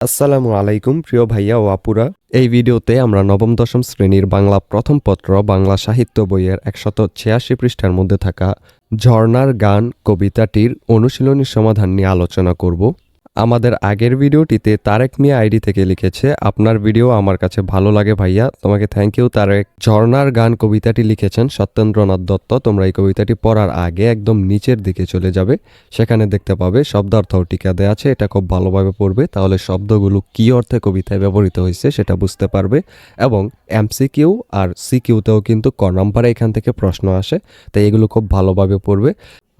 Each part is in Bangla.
আসসালামু আলাইকুম, প্রিয় ভাইয়া ও আপুরা। এই ভিডিওতে আমরা নবম, দশম শ্রেণির বাংলা প্রথম পত্র, বাংলা সাহিত্য বইয়ের একশত ছিয়াশি পৃষ্ঠার মধ্যে থাকা ঝর্ণার গান, কবিতাটির অনুশীলনী সমাধান নিয়ে আলোচনা করব। আমাদের আগের ভিডিওটিতে তারেক মিয়া আইডি থেকে লিখেছে, আপনার ভিডিও আমার কাছে ভালো লাগে ভাইয়া। তোমাকে থ্যাংক ইউ তারেক। ঝর্ণার গান কবিতাটি লিখেছেন সত্যেন্দ্রনাথ দত্ত। তোমরা এই কবিতাটি পড়ার আগে একদম নিচের দিকে চলে যাবে। সেখানে দেখতে পাবে শব্দার্থ টিকা দেওয়া আছে, এটা খুব ভালোভাবে পড়বে। তাহলে শব্দগুলো কি অর্থে কবিতায় ব্যবহৃত হয়েছে সেটা বুঝতে পারবে। এবং এমসিকিউ আর সিকিউতেও কিন্তু ক নাম্বারে এখান থেকে প্রশ্ন আসে, তাই এগুলো খুব ভালোভাবে পড়বে।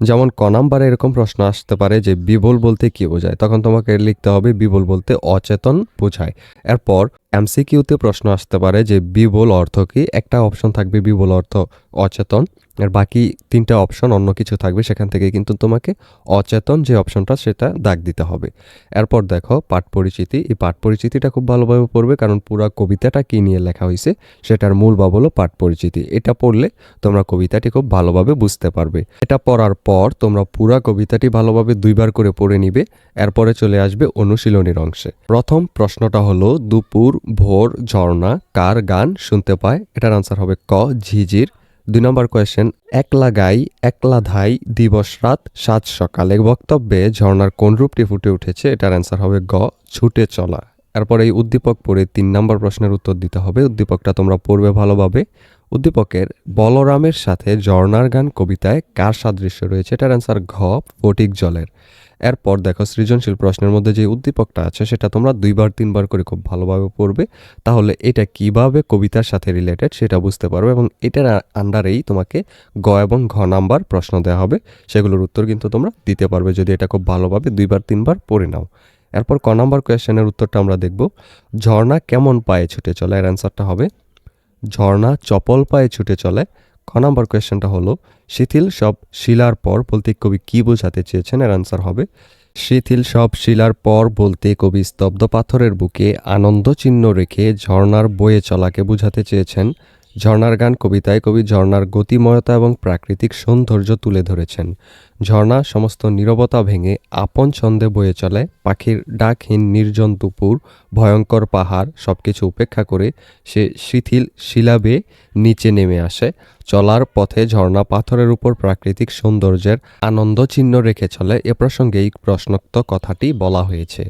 যেমন ক নাম্বারে এরকম প্রশ্ন আসতে পারে যে বিবল বলতে কি বোঝায়? তখন তোমাকে লিখতে হবে বিবল বলতে অচেতন বোঝায়। এরপর এমসিকিউতে প্রশ্ন আসতে পারে যে বিবল অর্থ কি? একটা অপশন থাকবে বিবল অর্থ অচেতন, আর বাকি তিনটা অপশন অন্য কিছু থাকবে সেখান থেকে কিন্তু তোমাকে অচেতন যে অপশনটা সেটা দাগ দিতে হবে। এরপর দেখো, পাঠ পরিচিতি। এই পাঠ পরিচিতিটা খুব ভালোভাবে পড়বে কারণ পুরো কবিতাটা কী নিয়ে লেখা হয়েছে সেটার মূল বা হলো পাঠ পরিচিতি। এটা পড়লে তোমরা কবিতাটি খুব ভালোভাবে বুঝতে পারবে। এটা পড়ার পর তোমরা পুরো কবিতাটি ভালোভাবে দুইবার করে পড়ে নিবে। এরপরে চলে আসবে অনুশীলনীর অংশে। প্রথম প্রশ্নটা হলো, দুপুর ভোর, ঝর্ণা, কার গান শুনতে পায়? এটার আনসার হবে ক, ঝিঝির। দুই নম্বর কোয়েশ্চেন একলা গাই, একলা ধাই, দিবস রাত, সাত সকালে। বক্তব্যে ঝর্ণার কোন রূপটি ফুটে উঠেছে? এটার অ্যান্সার হবে গ, ছুটে চলা। এরপর এই উদ্দীপক পড়ে তিন নম্বর প্রশ্নের উত্তর দিতে হবে। উদ্দীপকটা তোমরা পড়বে ভালোভাবে। উদ্দীপকের বলরামের সাথে ঝর্ণার গান কবিতায় কার সাদৃশ্য রয়েছে? এটার অ্যান্সার ঘ, ফটিক জলের। এরপর দেখো সৃজনশীল প্রশ্নের মধ্যে যে উদ্দীপকটা আছে, সেটা তোমরা দুইবার, তিনবার করে খুব ভালোভাবে পড়বে। তাহলে এটা কীভাবে কবিতার সাথে রিলেটেড সেটা বুঝতে পারবে এবং এটার আন্ডারেই তোমাকে গ এবং ঘ নাম্বার প্রশ্ন দেওয়া হবে। সেগুলোর উত্তর কিন্তু তোমরা দিতে পারবে। যদি এটা খুব ভালোভাবে দুইবার, তিনবার পড়ে নাও। এরপর ক নাম্বার কোয়েশ্চেনের উত্তরটা আমরা দেখব। ঝর্ণা কেমন পায়ে ছুটে চলে? এর অ্যান্সারটা হবে, ঝর্ণা চপল পায়ে ছুটে চলে। ক নাম্বার কোয়েশ্চেনটা হলো, শিথিল সব শিলার পর বলতে কবি কি বোঝাতে চেয়েছেন? এর অ্যান্সার হবে, শিথিল সব শিলার পর বলতে কবি স্তব্ধ পাথরের বুকে আনন্দ চিহ্ন রেখে ঝর্ণার বয়ে চলাকে বোঝাতে চেয়েছেন। ঝর্ণার গান কবিতায় কবি ঝর্ণার গতিময়তা এবং প্রাকৃতিক সৌন্দর্য তুলে ধরেছেন। ঝর্ণা সমস্ত নীরবতা ভেঙে আপন ছন্দে বয়ে চলে। পাখির ডাকহীন নির্জন দুপুর, ভয়ঙ্কর পাহাড় সব কিছু উপেক্ষা করে সে শিথিল শিলাবে নিচে নেমে আসে। চলার পথে ঝর্ণা পাথরের উপর প্রাকৃতিক সৌন্দর্যের আনন্দ চিহ্ন রেখে চলে। এ প্রসঙ্গে এই প্রশ্নোক্ত কথাটি বলা হয়েছে।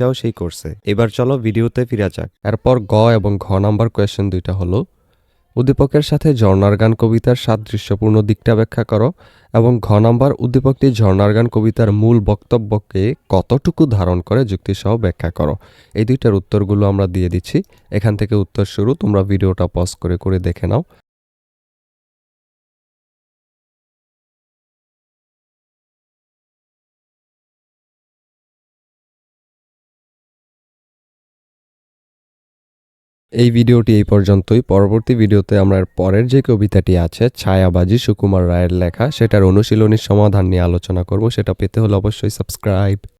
যাও সেই কোর্সে এবার চলো ভিডিওতে ফিরে যাক। এরপর গ এবং ঘ নাম্বার কোয়েশ্চেন দুইটা হলো, উদ্দীপকের সাথে ঝর্ণার গান কবিতার সাদৃশ্যপূর্ণ দিকটা ব্যাখ্যা করো এবং ঘ নাম্বার উদ্দীপকটি ঝর্ণার গান কবিতার মূল বক্তব্যকে কতটুকু ধারণ করে যুক্তিসহ ব্যাখ্যা করো। এই দুইটার উত্তরগুলো আমরা দিয়ে দিচ্ছি। এখান থেকে উত্তর শুরু, তোমরা ভিডিওটা পজ করে করে দেখে নাও। এই ভিডিওটি এই পর্যন্তই। পরবর্তী ভিডিওতে আমরা পরের যে কবিতাটি আছে, ছায়াবাজি সুকুমার রায়ের লেখা, সেটার অনুশীলনীর সমাধান নিয়ে আলোচনা করব। সেটা পেতে হলে অবশ্যই সাবস্ক্রাইব।